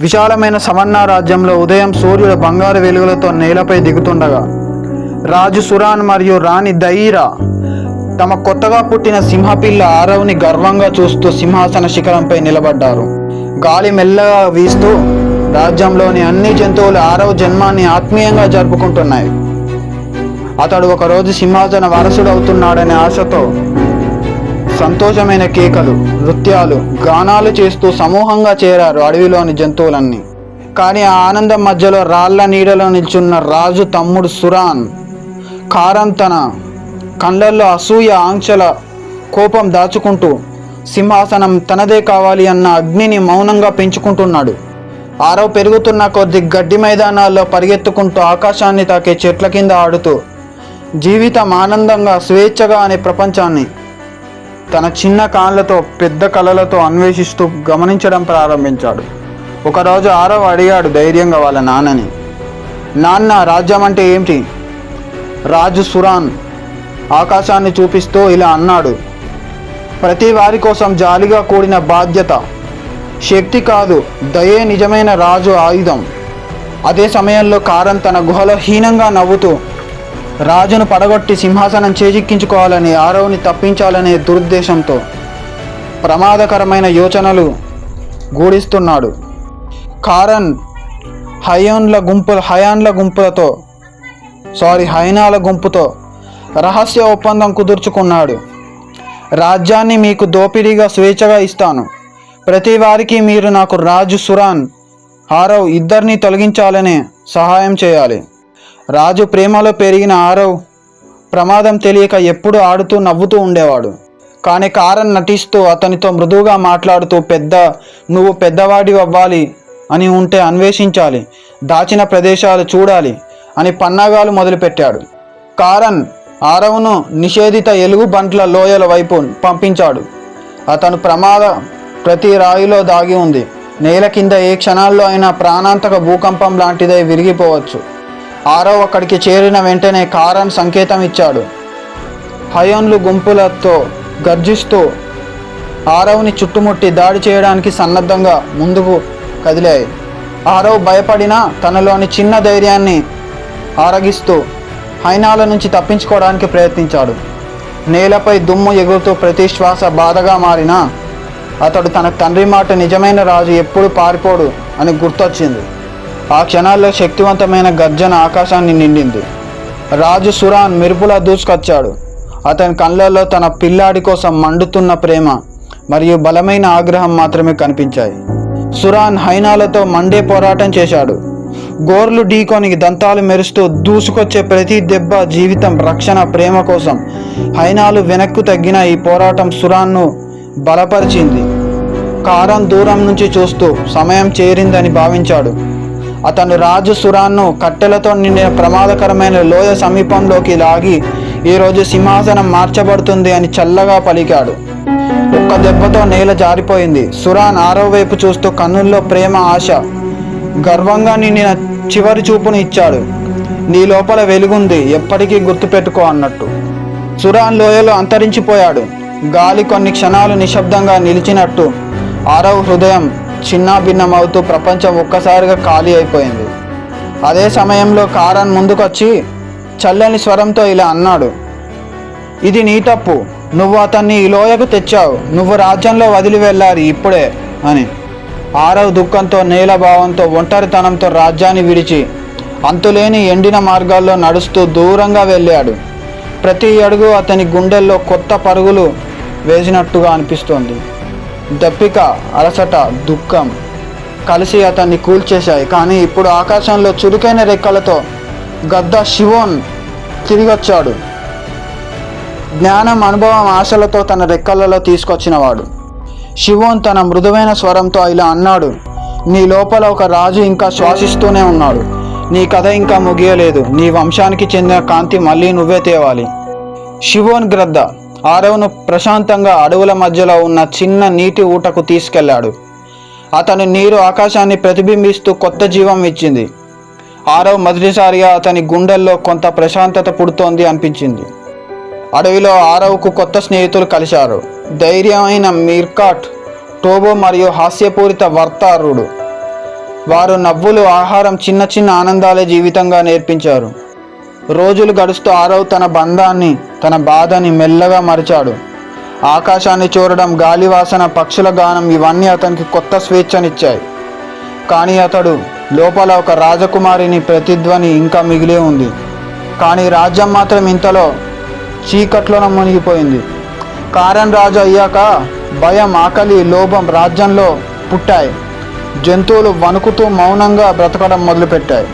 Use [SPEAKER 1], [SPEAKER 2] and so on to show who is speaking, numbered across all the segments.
[SPEAKER 1] విశాలమైన సమన్న రాజ్యంలో ఉదయం సూర్యుడు బంగారు వెలుగులతో నేలపై దిగుతుండగా రాజు సురాన్ మరియు రాణి దయీరా తమ కొత్తగా పుట్టిన సింహపిల్ల ఆరవ్ని గర్వంగా చూస్తూ సింహాసన శిఖరంపై నిలబడ్డారు. గాలి మెల్లగా వీస్తూ రాజ్యంలోని అన్ని జంతువులు ఆరవ జన్మాన్ని ఆత్మీయంగా జరుపుకుంటున్నాయి. అతడు ఒకరోజు సింహాసన వారసుడు అవుతున్నాడనే ఆశతో సంతోషమైన కేకలు నృత్యాలు గానాలు చేస్తూ సమూహంగా చేరారు అడవిలోని జంతువులన్నీ. కానీ ఆ ఆనందం మధ్యలో రాళ్ళ నీడలో నిల్చున్న రాజు తమ్ముడు సురాన్. కారం తన కళ్ళల్లో అసూయ ఆంక్షల కోపం దాచుకుంటూ సింహాసనం తనదే కావాలి అన్న అగ్నిని మౌనంగా పెంచుకుంటున్నాడు. ఆరో పెరుగుతున్న కొద్ది గడ్డి మైదానాల్లో పరిగెత్తుకుంటూ ఆకాశాన్ని తాకే చెట్ల కింద ఆడుతూ జీవితం ఆనందంగా స్వేచ్ఛగా అనే ప్రపంచాన్ని తన చిన్న కాళ్ళతో పెద్ద కళలతో అన్వేషిస్తూ గమనించడం ప్రారంభించాడు. ఒకరోజు ఆరవ్ అడిగాడు ధైర్యంగా వాళ్ళ నాన్నని. నాన్న రాజ్యం అంటే ఏమిటి? రాజు సురాన్ ఆకాశాన్ని చూపిస్తూ ఇలా అన్నాడు. ప్రతి వారి కోసం జాలిగా కూడిన బాధ్యత. శక్తి కాదు దయే నిజమైన రాజు ఆయుధం. అదే సమయంలో కారన్ తన గుహలో హీనంగా నవ్వుతూ రాజును పడగొట్టి సింహాసనం చేజిక్కించుకోవాలని ఆరవుని తప్పించాలనే దురుద్దేశంతో ప్రమాదకరమైన యోచనలు గూడిస్తున్నాడు. కారన్ హయోన్ల గుంపు హయాన్ల గుంపులతో సారీ హైనాల గుంపుతో రహస్య ఒప్పందం కుదుర్చుకున్నాడు. రాజ్యాన్ని మీకు దోపిడీగా స్వేచ్ఛగా ఇస్తాను. ప్రతి వారికి మీరు నాకు రాజు సురాన్ ఆరవ్ ఇద్దరిని తొలగించాలనే సహాయం చేయాలి. రాజు ప్రేమలో పెరిగిన ఆరవ్ ప్రమాదం తెలియక ఎప్పుడూ ఆడుతూ నవ్వుతూ ఉండేవాడు. కానీ కారన్ నటిస్తూ అతనితో మృదువుగా మాట్లాడుతూ పెద్ద నువ్వు పెద్దవాడి అవ్వాలి అని ఉంటే అన్వేషించాలి దాచిన ప్రదేశాలు చూడాలి అని పన్నాగాలు మొదలుపెట్టాడు. కారన్ ఆరవ్ను నిషేధిత ఎలుగు బంట్ల లోయల వైపు పంపించాడు. అతను ప్రమాద ప్రతి రాయిలో దాగి ఉంది. నేల కింద ఏ క్షణాల్లో అయినా ప్రాణాంతక భూకంపం లాంటిదై విరిగిపోవచ్చు. ఆరో అక్కడికి చేరిన వెంటనే కారన్ సంకేతం ఇచ్చాడు. హయోన్లు గుంపులతో గర్జిస్తూ ఆరవ్ని చుట్టుముట్టి దాడి చేయడానికి సన్నద్ధంగా ముందుకు కదిలాయి. ఆరవ్ భయపడినా తనలోని చిన్న ధైర్యాన్ని ఆరగిస్తూ హైనాల నుంచి తప్పించుకోవడానికి ప్రయత్నించాడు. నేలపై దుమ్ము ఎగురుతూ ప్రతి శ్వాస బాధగా మారినా అతడు తన తండ్రి మాట నిజమైన రాజు ఎప్పుడు పారిపోడు అని గుర్తొచ్చింది. ఆ క్షణాల్లో శక్తివంతమైన గర్జన ఆకాశాన్ని నిండింది. రాజు సురాన్ మెరుపులా దూసుకొచ్చాడు. అతని కళ్ళల్లో తన పిల్లాడి కోసం మండుతున్న ప్రేమ మరియు బలమైన ఆగ్రహం మాత్రమే కనిపించాయి. సురాన్ హైనాలతో మండే పోరాటం చేశాడు. గోర్లు ఢీకొని దంతాలు మెరుస్తూ దూసుకొచ్చే ప్రతి దెబ్బ జీవితం రక్షణ ప్రేమ కోసం హైనాలు వెనక్కు తగ్గిన ఈ పోరాటం సురాన్ను బలపరిచింది. కారం దూరం నుంచి చూస్తూ సమయం చేరిందని భావించాడు. అతను రాజు సురాన్ను కట్టెలతో నిండిన ప్రమాదకరమైన లోయ సమీపంలోకి లాగి ఈరోజు సింహాసనం మార్చబడుతుంది అని చల్లగా పలికాడు. ఒక్క దెబ్బతో నేల జారిపోయింది. సురాన్ ఆరో వైపు చూస్తూ కన్నుల్లో ప్రేమ ఆశ గర్వంగా నిండిన చివరి చూపును ఇచ్చాడు. నీ లోపల వెలుగుంది ఎప్పటికీ గుర్తుపెట్టుకో అన్నట్టు. సురాన్ లోయలో అంతరించిపోయాడు. గాలి కొన్ని క్షణాలు నిశ్శబ్దంగా నిలిచినట్టు. ఆరవ హృదయం చిన్నాభిన్నమవుతూ ప్రపంచం ఒక్కసారిగా ఖాళీ అయిపోయింది. అదే సమయంలో కారన్ ముందుకొచ్చి చల్లని స్వరంతో ఇలా అన్నాడు. ఇది నీ తప్పు. నువ్వు అతన్ని ఈ లోయకు తెచ్చావు. నువ్వు రాజ్యంలో వదిలి వెళ్ళాలి ఇప్పుడే అని. ఆరవ దుఃఖంతో నేల భావంతో ఒంటరితనంతో రాజ్యాన్ని విడిచి అంతులేని ఎండిన మార్గాల్లో నడుస్తూ దూరంగా వెళ్ళాడు. ప్రతి అడుగు అతని గుండెల్లో కొత్త పరుగులు వేసినట్టుగా అనిపిస్తోంది. దప్పిక అలసట దుఃఖం కలిసి అతన్ని కూల్చేశాయి. కానీ ఇప్పుడు ఆకాశంలో చురుకైన రెక్కలతో గద్ద శివోన్ తిరిగొచ్చాడు. జ్ఞానం అనుభవం ఆశలతో తన రెక్కలలో తీసుకొచ్చినవాడు. శివోన్ తన మృదువైన స్వరంతో ఇలా అన్నాడు నీ లోపల ఒక రాజు ఇంకా శ్వాసిస్తూనే ఉన్నాడు. నీ కథ ఇంకా ముగియలేదు. నీ వంశానికి చెందిన కాంతి మళ్ళీ నువ్వే తేవాలి. శివోన్ గ్రద్ద ఆరవను ప్రశాంతంగా అడవుల మధ్యలో ఉన్న చిన్న నీటి ఊటకు తీసుకెళ్ళాడు అతని నీరు ఆకాశాన్ని ప్రతిబింబిస్తూ కొత్త జీవం ఇచ్చింది. ఆరవ్ మొదటిసారిగా అతని గుండెల్లో కొంత ప్రశాంతత పుడుతోంది అనిపించింది. అడవిలో ఆరవ్కు కొత్త స్నేహితులు కలిశారు. ధైర్యమైన మీర్కాట్ టోబో మరియు హాస్యపూరిత వర్తారుడు. వారు నవ్వులు ఆహారం చిన్న చిన్న ఆనందాలే జీవితంగా నేర్పించారు. రోజులు గడుస్తూ ఆరవ్ తన బంధాన్ని తన బాధని మెల్లగా మరిచాడు. ఆకాశాన్ని చూడడం గాలివాసన పక్షుల గానం ఇవన్నీ అతనికి కొత్త స్వేచ్ఛనిచ్చాయి. కానీ అతడు లోపల ఒక రాజకుమారిని ప్రతిధ్వని ఇంకా మిగిలే ఉంది. కానీ రాజ్యం మాత్రం ఇంతలో చీకట్లోన మునిగిపోయింది. కారన్ రాజు అయ్యాక భయం ఆకలి లోభం రాజ్యంలో పుట్టాయి. జంతువులు వణుకుతూ మౌనంగా బ్రతకడం మొదలుపెట్టాయి.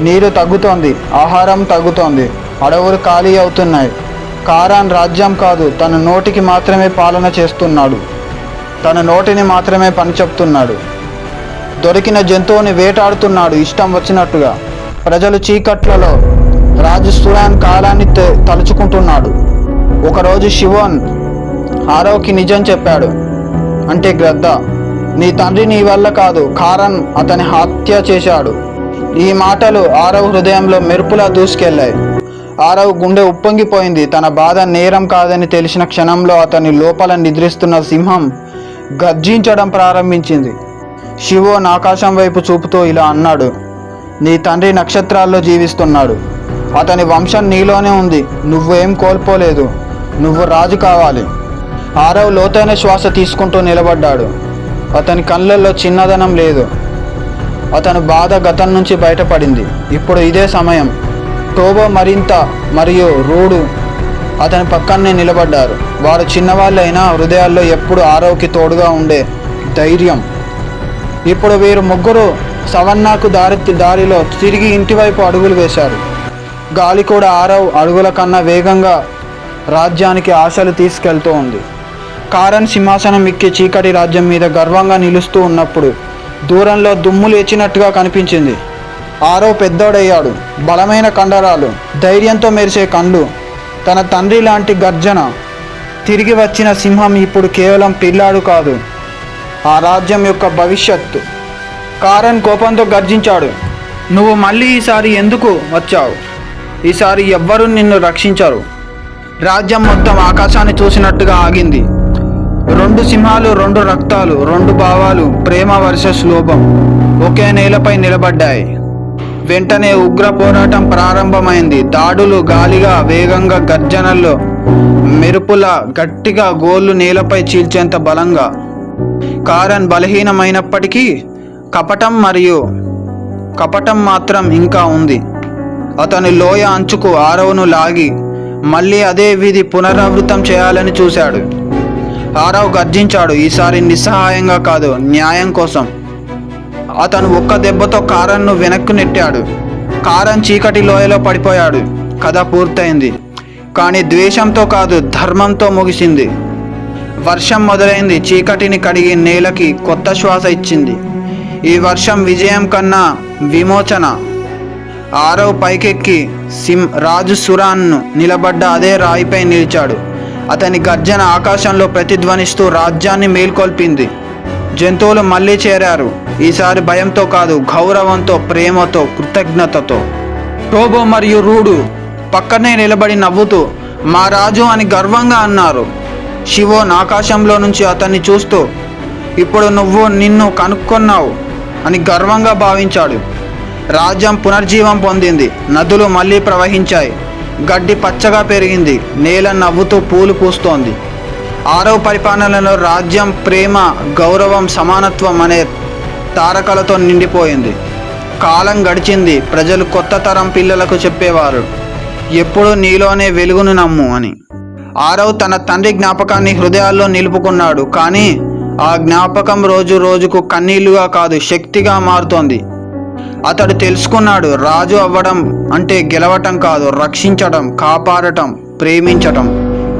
[SPEAKER 1] నీరు తగ్గుతోంది ఆహారం తగ్గుతోంది అడవులు ఖాళీ అవుతున్నాయి. కారాన్ రాజ్యం కాదు తన నోటికి మాత్రమే పాలన చేస్తున్నాడు. తన నోటిని మాత్రమే పని చెప్తున్నాడు దొరికిన జంతువుని వేటాడుతున్నాడు ఇష్టం వచ్చినట్టుగా. ప్రజలు చీకట్లలో రాజు సురాన్ కాలాన్ని తలుచుకుంటున్నాడు. ఒకరోజు శివన్ ఆరోకి నిజం చెప్పాడు. అంటే గ్రద్ద నీ తండ్రి నీ వల్ల కాదు కారన్ అతని హత్య చేశాడు. ఈ మాటలు ఆరవ్ హృదయంలో మెరుపులా దూసుకెళ్ళాయి ఆరవ్ గుండె ఉప్పొంగిపోయింది. తన బాధ నేరం కాదని తెలిసిన క్షణంలో అతని లోపల నిద్రిస్తున్న సింహం గర్జించడం ప్రారంభించింది. శివోన్ ఆకాశం వైపు చూపుతూ ఇలా అన్నాడు నీ తండ్రి నక్షత్రాల్లో జీవిస్తున్నాడు. అతని వంశం నీలోనే ఉంది. నువ్వేం కోల్పోలేదు. నువ్వు రాజు కావాలి. ఆరవ్ లోతైన శ్వాస తీసుకుంటూ నిలబడ్డాడు. అతని కళ్ళల్లో చిన్నదనం లేదు. అతను బాధ గతం నుంచి బయటపడింది. ఇప్పుడు ఇదే సమయం. టోబో మరింత మరియు రూడు అతని పక్కనే నిలబడ్డారు. వారు చిన్నవాళ్ళైనా హృదయాల్లో ఎప్పుడు ఆరోకి తోడుగా ఉండే ధైర్యం. ఇప్పుడు వీరు ముగ్గురు సవన్నాకు దారి దారిలో తిరిగి ఇంటివైపు అడుగులు వేశారు. గాలి కూడా ఆరవ్ అడుగుల కన్నా వేగంగా రాజ్యానికి ఆశలు తీసుకెళ్తూ ఉంది. కారన్ సింహాసనం ఎక్కి చీకటి రాజ్యం మీద గర్వంగా నిలుస్తూ ఉన్నప్పుడు దూరంలో దుమ్ము లేచినట్టుగా కనిపించింది. ఆరో పెద్దోడయ్యాడు. బలమైన కండరాలు ధైర్యంతో మెరిసే కండ్లు తన తండ్రి లాంటి గర్జన. తిరిగి వచ్చిన సింహం ఇప్పుడు కేవలం పిల్లాడు కాదు. ఆ రాజ్యం యొక్క భవిష్యత్తు కారన్ కోపంతో గర్జించాడు. నువ్వు మళ్ళీ ఈసారి ఎందుకు వచ్చావు? ఈసారి ఎవ్వరూ నిన్ను రక్షించరు. రాజ్యం మొత్తం ఆకాశాన్ని చూసినట్టుగా ఆగింది. రెండు సింహాలు రెండు రక్తాలు రెండు భావాలు ప్రేమ వర్సెస్ లోభం ఒకే నేలపై నిలబడ్డాయి. వెంటనే ఉగ్ర పోరాటం ప్రారంభమైంది. దాడులు గాలిగా వేగంగా గర్జనల్లో మెరుపుల గట్టిగా గోళ్ళు నేలపై చీల్చేంత బలంగా. కారన్ బలహీనమైనప్పటికీ కపటం మరియు కపటం మాత్రం ఇంకా ఉంది. అతను లోయ అంచుకు ఆరవను లాగి మళ్ళీ అదే విధి పునరావృతం చేయాలని చూశాడు. ఆరవ్ గర్జించాడు ఈసారి నిస్సహాయంగా కాదు న్యాయం కోసం. అతను ఒక్క దెబ్బతో కారన్ను వెనక్కు నెట్టాడు. కారన్ చీకటి లోయలో పడిపోయాడు. కథ పూర్తయింది. కానీ ద్వేషంతో కాదు ధర్మంతో ముగిసింది. వర్షం మొదలైంది. చీకటిని కడిగి నేలకి కొత్త శ్వాస ఇచ్చింది. ఈ వర్షం విజయం కన్నా విమోచన. ఆరవ్ పైకెక్కి సిం రాజు సురాన్ను నిలబడ్డ అదే రాయిపై నిలిచాడు. అతని గర్జన ఆకాశంలో ప్రతిధ్వనిస్తూ రాజ్యాన్ని మేల్కొల్పింది. జంతువులు మళ్ళీ చేరారు. ఈసారి భయంతో కాదు గౌరవంతో ప్రేమతో కృతజ్ఞతతో. టోబో మరియు రూడు పక్కనే నిలబడి నవ్వుతూ మా రాజు అని గర్వంగా అన్నారు. శివోన్ ఆకాశంలో నుంచి అతన్ని చూస్తూ ఇప్పుడు నువ్వు నిన్ను కనుక్కున్నావు అని గర్వంగా భావించాడు. రాజ్యం పునర్జీవం పొందింది. నదులు మళ్ళీ ప్రవహించాయి. గడ్డి పచ్చగా పెరిగింది. నేల నవ్వుతూ పూలు పూస్తోంది. ఆరవ పరిపాలనలో రాజ్యం ప్రేమ గౌరవం సమానత్వం అనే తారకలతో నిండిపోయింది. కాలం గడిచింది. ప్రజలు కొత్త తరం పిల్లలకు చెప్పేవారు. ఎప్పుడు నీలోనే వెలుగును నమ్ము అని. ఆరవ్ తన తండ్రి జ్ఞాపకాన్ని హృదయాల్లో నిలుపుకున్నాడు. కానీ ఆ జ్ఞాపకం రోజు రోజుకు కన్నీళ్ళుగా కాదు శక్తిగా మారుతోంది. అతడు తెలుసుకున్నాడు రాజు అవ్వడం అంటే గెలవటం కాదు రక్షించటం కాపాడటం ప్రేమించటం.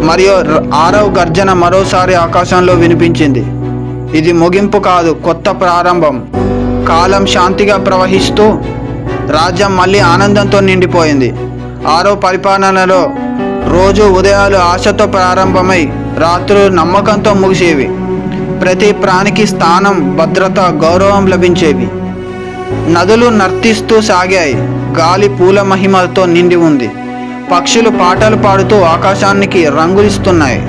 [SPEAKER 1] మరియు ఆరవ్ గర్జన మరోసారి ఆకాశంలో వినిపించింది. ఇది ముగింపు కాదు కొత్త ప్రారంభం. కాలం శాంతిగా ప్రవహిస్తూ రాజ్యం మళ్ళీ ఆనందంతో నిండిపోయింది. ఆరో పరిపాలనలో రోజు ఉదయాలు ఆశతో ప్రారంభమై రాత్రులు నమ్మకంతో ముగిసేవి. ప్రతి ప్రాణికి స్థానం భద్రత గౌరవం లభించేవి. నదులు నర్తిస్తూ సాగాయి. గాలి పూల మహిమలతో నిండి ఉంది. పక్షులు పాటలు పాడుతూ ఆకాశానికి రంగులిస్తున్నాయి.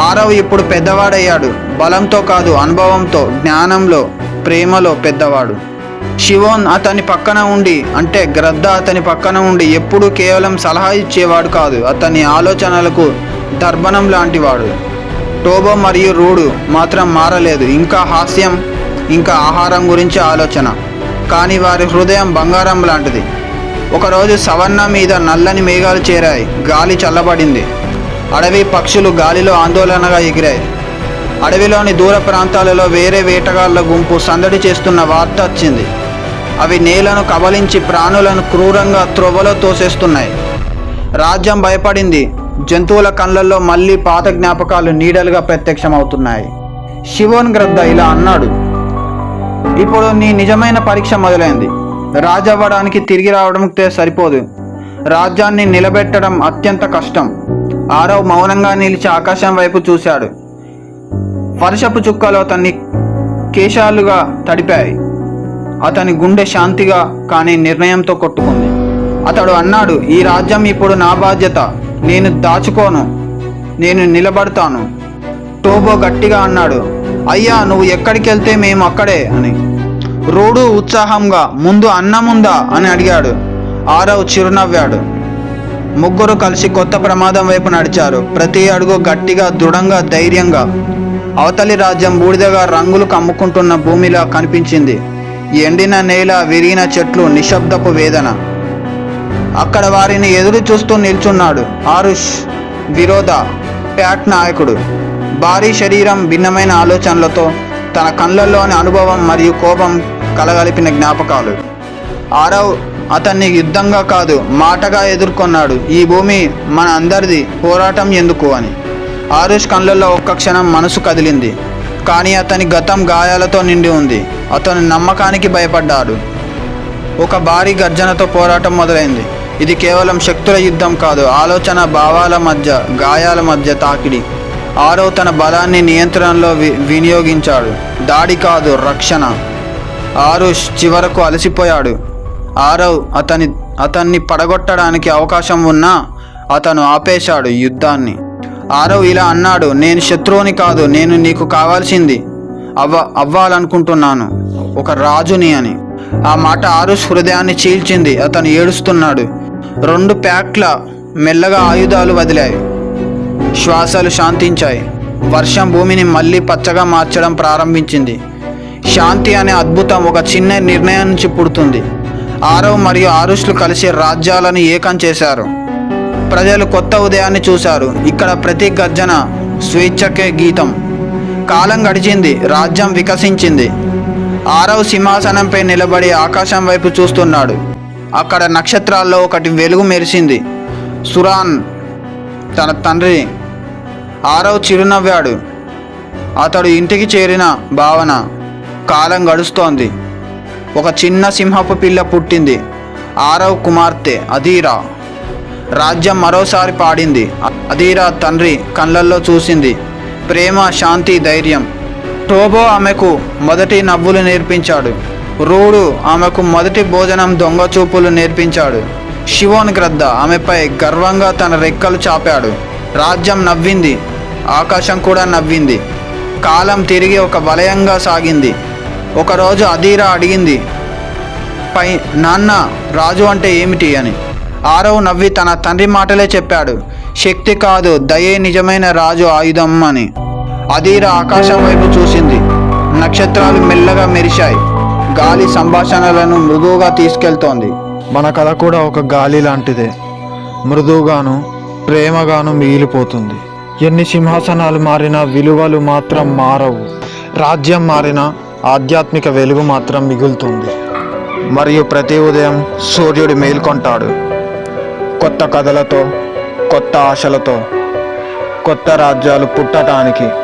[SPEAKER 1] ఆరవ్ ఇప్పుడు పెద్దవాడయ్యాడు. బలంతో కాదు అనుభవంతో జ్ఞానంలో ప్రేమలో పెద్దవాడు. శివోన్ అతని పక్కన ఉండి అంటే గ్రద్ద అతని పక్కన ఉండి ఎప్పుడూ కేవలం సలహా ఇచ్చేవాడు కాదు. అతని ఆలోచనలకు దర్భనం లాంటివాడు. టోబో మరియు రూడు మాత్రం మారలేదు. ఇంకా హాస్యం ఇంకా ఆహారం గురించి ఆలోచన. కానీ వారి హృదయం బంగారం లాంటిది. ఒకరోజు సవర్ణ మీద నల్లని మేఘాలు చేరాయి. గాలి చల్లబడింది. అడవి పక్షులు గాలిలో ఆందోళనగా ఎగిరాయి. అడవిలోని దూర ప్రాంతాలలో వేరే వేటగాళ్ళ గుంపు సందడి చేస్తున్న వార్త వచ్చింది. అవి నేలను కబలించి ప్రాణులను క్రూరంగా త్రొవలో తోసేస్తున్నాయి. రాజ్యం భయపడింది. జంతువుల కళ్ళల్లో మళ్ళీ పాత జ్ఞాపకాలు నీడలుగా ప్రత్యక్షమవుతున్నాయి. శివోన్ గ్రద్ద ఇలా అన్నాడు. ఇప్పుడు నీ నిజమైన పరీక్ష మొదలైంది. రాజవ్వడానికి తిరిగి రావడంతో సరిపోదు. రాజ్యాన్ని నిలబెట్టడం అత్యంత కష్టం. ఆరవ్ మౌనంగా నిలిచి ఆకాశం వైపు చూశాడు. వర్షపు చుక్కలు అతన్ని కేశాలుగా తడిపాయి. అతని గుండె శాంతిగా కానీ నిర్ణయంతో కొట్టుకుంది. అతడు అన్నాడు ఈ రాజ్యం ఇప్పుడు నా బాధ్యత. నేను దాచుకోను. నేను నిలబడతాను. టోబో గట్టిగా అన్నాడు అయ్యా నువ్వు ఎక్కడికి వెళ్తే మేము అక్కడే అని. రోడు ఉత్సాహంగా ముందు అన్నముందా అని అడిగాడు. ఆరవ్ చిరునవ్వాడు. ముగ్గురు కలిసి కొత్త ప్రమాదం వైపు నడిచారు. ప్రతి అడుగు గట్టిగా దృఢంగా ధైర్యంగా. అవతలి రాజ్యం బూడిదగా రంగులు కమ్ముకుంటున్న భూమిలా కనిపించింది. ఎండిన నేల విరిగిన చెట్లు నిశ్శబ్దపు వేదన. అక్కడ వారిని ఎదురు చూస్తూ నిల్చున్నాడు ఆరుష్ విరోధ ప్యాట్ నాయకుడు. భారీ శరీరం భిన్నమైన ఆలోచనలతో తన కళ్ళల్లోని అనుభవం మరియు కోపం కలగలిపిన జ్ఞాపకాలు. ఆరవ్ అతన్ని యుద్ధంగా కాదు మాటగా ఎదుర్కొన్నాడు. ఈ భూమి మన అందరిది పోరాటం ఎందుకు అని. ఆరుష్ కళ్ళల్లో ఒక్క క్షణం మనసు కదిలింది. కానీ అతని గతం గాయాలతో నిండి ఉంది. అతను నమ్మకానికి భయపడ్డాడు. ఒక భారీ గర్జనతో పోరాటం మొదలైంది. ఇది కేవలం శక్తుల యుద్ధం కాదు ఆలోచన భావాల మధ్య గాయాల మధ్య తాకిడి. ఆరవ్ తన బలాన్ని నియంత్రణలో వి వినియోగించాడు. దాడి కాదు రక్షణ. ఆరుష్ చివరకు అలసిపోయాడు. ఆరవ్ అతని అతన్ని పడగొట్టడానికి అవకాశం ఉన్నా అతను ఆపేశాడు యుద్ధాన్ని. ఆరవ్ ఇలా అన్నాడు నేను శత్రువుని కాదు నేను నీకు కావాల్సింది అవ్వ అవ్వాలనుకుంటున్నాను ఒక రాజుని అని. ఆ మాట ఆరుష్ హృదయాన్ని చీల్చింది అతను ఏడుస్తున్నాడు. రెండు ప్యాక్ల మెల్లగా ఆయుధాలు వదిలాయి. శ్వాసలు శాంతించాయి. వర్షం భూమిని మళ్ళీ పచ్చగా మార్చడం ప్రారంభించింది. శాంతి అనే అద్భుతం ఒక చిన్న నిర్ణయం నుంచి పుడుతుంది. ఆరవ్ మరియు ఆరుష్లు కలిసి రాజ్యాలను ఏకం చేశారు. ప్రజలు కొత్త ఉదయాన్ని చూశారు. ఇక్కడ ప్రతి గర్జన స్వేచ్ఛకే గీతం. కాలం గడిచింది రాజ్యం వికసించింది. ఆరవ్ సింహాసనంపై నిలబడి ఆకాశం వైపు చూస్తున్నాడు. అక్కడ నక్షత్రాల్లో ఒకటి వెలుగు మెరిసింది. సురాన్ తన తండ్రి ఆరవ్ చిరునవ్వాడు. అతడు ఇంటికి చేరిన భావన కాలం గడుస్తోంది. ఒక చిన్న సింహపు పిల్ల పుట్టింది. ఆరవ్ కుమార్తె అధీరా. రాజ్యం మరోసారి పాడింది. అధీరా తండ్రి కళ్ళల్లో చూసింది. ప్రేమ శాంతి ధైర్యం. టోబో ఆమెకు మొదటి నవ్వులు నేర్పించాడు. రూడు ఆమెకు మొదటి భోజనం దొంగ చూపులు నేర్పించాడు. శివోన్ గ్రద్ద ఆమెపై గర్వంగా తన రెక్కలు చాపాడు. రాజ్యం నవ్వింది. ఆకాశం కూడా నవ్వింది. కాలం తిరిగి ఒక వలయంగా సాగింది. ఒకరోజు అధీరా అడిగింది పై నాన్న రాజు అంటే ఏమిటి? అని. ఆరవ్ నవ్వి తన తండ్రి మాటలే చెప్పాడు శక్తి కాదు దయే నిజమైన రాజు ఆయుధం అని. అధీర ఆకాశం వైపు చూసింది. నక్షత్రాలు మెల్లగా మెరిశాయి. గాలి సంభాషణలను మృదువుగా తీసుకెళ్తోంది.
[SPEAKER 2] మన కథ కూడా ఒక గాలి లాంటిదే. మృదువుగాను ప్రేమగాను మిగిలిపోతుంది. ఎన్ని సింహాసనాలు మారినా విలువలు మాత్రం మారవు. రాజ్యం మారినా ఆధ్యాత్మిక వెలుగు మాత్రం మిగులుతుంది. మరియు ప్రతి ఉదయం సూర్యుడు మేల్కొంటాడు. కొత్త కథలతో కొత్త ఆశలతో కొత్త రాజ్యాలు పుట్టడానికి